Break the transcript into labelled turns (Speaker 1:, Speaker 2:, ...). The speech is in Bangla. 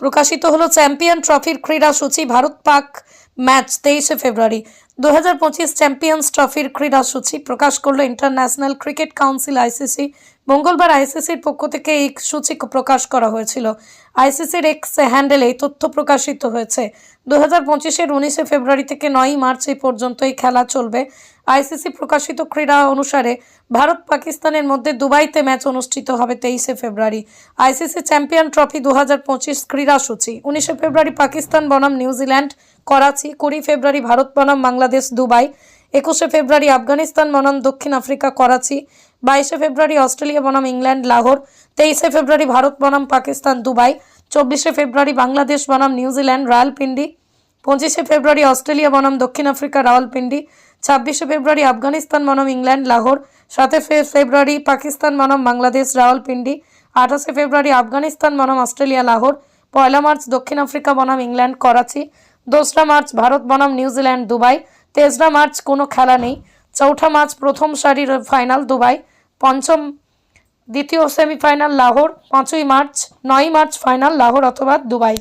Speaker 1: প্রকাশিত হলো চ্যাম্পিয়ন ট্রফির ক্রীড়া সূচি ভারত পাক ম্যাচ তেইশে ফেব্রুয়ারি। দু হাজার পঁচিশ চ্যাম্পিয়ন্স ট্রফির ক্রীড়াসূচি প্রকাশ করল ইন্টারন্যাশনাল ক্রিকেট কাউন্সিল আইসিসি। মঙ্গলবার আইসিসির পক্ষ থেকে এই সূচি প্রকাশ করা হয়েছিল। আইসিসির এক্স হ্যান্ডেলে এই তথ্য প্রকাশিত হয়েছে। দু হাজার পঁচিশের উনিশে ফেব্রুয়ারি থেকে নয়ই মার্চ এই পর্যন্ত এই খেলা চলবে। আইসিসি প্রকাশিত ক্রীড়া অনুসারে ভারত পাকিস্তানের মধ্যে দুবাইতে ম্যাচ অনুষ্ঠিত হবে তেইশে ফেব্রুয়ারি। আইসিসি চ্যাম্পিয়ন ট্রফি দু হাজার পঁচিশ ক্রীড়াসূচি উনিশে ফেব্রুয়ারি পাকিস্তান বনাম নিউজিল্যান্ড করাচি, কুড়ি ফেব্রুয়ারি ভারত বনাম, বাংলাদেশ দুবাই, একুশে ফেব্রুয়ারি আফগানিস্তান বনাম, দক্ষিণ আফ্রিকা করাচি, বাইশে ফেব্রুয়ারি অস্ট্রেলিয়া বনাম, ইংল্যান্ড, লাহোর, তেইশে ফেব্রুয়ারি ভারত বনাম, পাকিস্তান, দুবাই, চব্বিশে ফেব্রুয়ারি বাংলাদেশ বনাম নিউজিল্যান্ড রায়ালপিন্ডি, পঁচিশে ফেব্রুয়ারি অস্ট্রেলিয়া বনাম, দক্ষিণ আফ্রিকা, রাওয়ালপিন্ডি, ছাব্বিশে ফেব্রুয়ারি আফগানিস্তান বনাম, ইংল্যান্ড, লাহোর, সাতে ফেব্রুয়ারি পাকিস্তান বনাম, বাংলাদেশ, রাওয়ালপিন্ডি, আঠাশে ফেব্রুয়ারি আফগানিস্তান বনাম, অস্ট্রেলিয়া, লাহোর, পয়লা মার্চ দক্ষিণ আফ্রিকা বনাম, ইংল্যান্ড, করাচি দোসরা মার্চ ভারত বনাম নিউজিল্যান্ড দুবাই, তেসরা মার্চ কোনো খেলা নেই, চৌঠা মার্চ প্রথম সারির ফাইনাল দুবাই, পঞ্চম দ্বিতীয় সেমিফাইনাল লাহোর, পাঁচই মার্চ নয় মার্চ ফাইনাল লাহোর অথবা দুবাই।